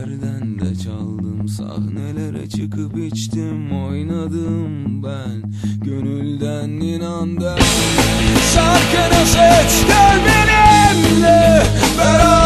Yerden de çaldım sahnelere çıkıp içtim oynadım ben. Gönülden inandım. Şarkını seç gel benimle. Beraber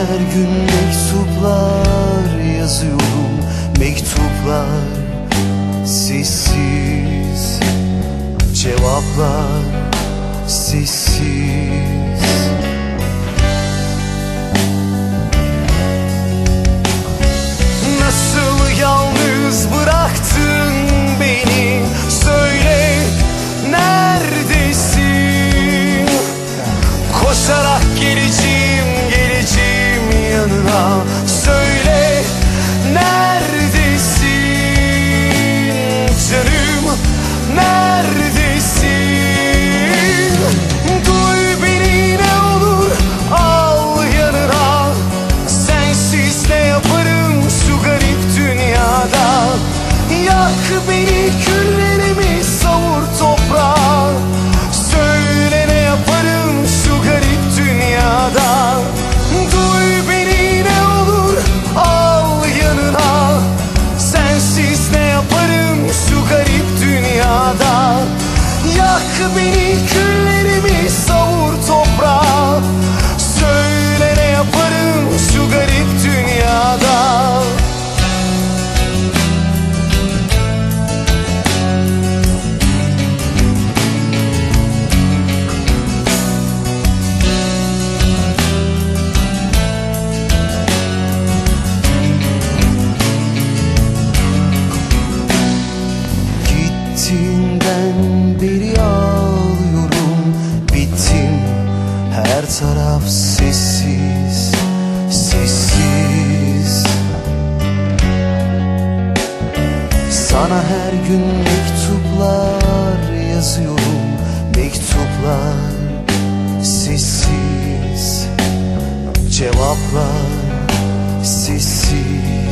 Her gün mektuplar yazıyorum. Mektuplar sessiz. Cevaplar sessiz. Beni küllerimi Sana her gün mektuplar yazıyorum. Mektuplar sessiz. Cevaplar sessiz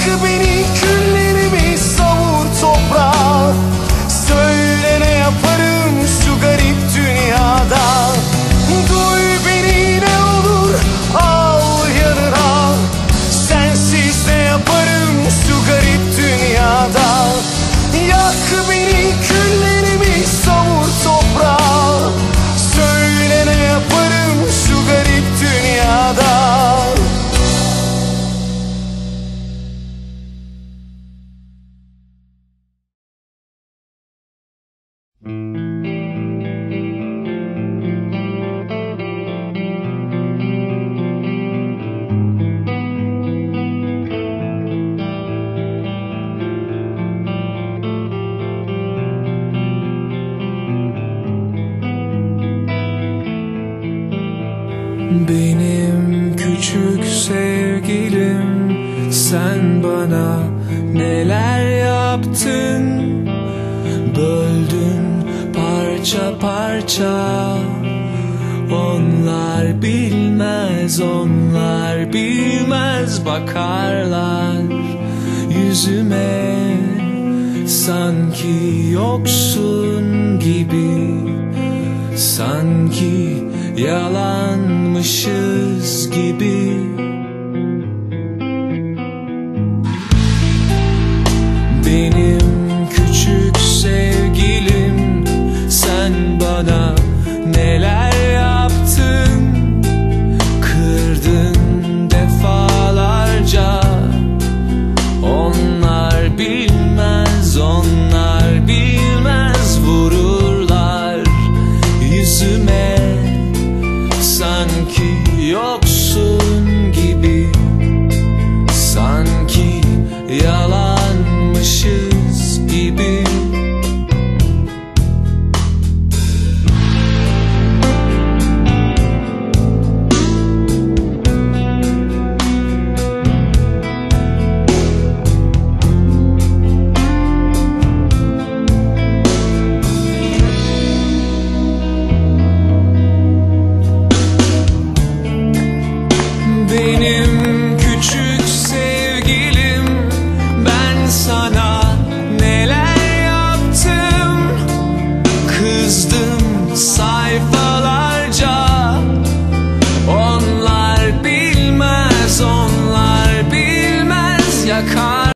Yak beni küllerimi savur toprağa. Söyle ne yaparım şu garip dünyada. Duy beni ne olur al yanına. Sensiz ne yaparım şu garip dünyada? Yak beni Benim küçük sevgilim sen bana neler yaptın? Böldün parça parça Onlar bilmez onlar bilmez bakarlar yüzüme. Sanki yoksun gibi Sanki kalmışız gibi. Beni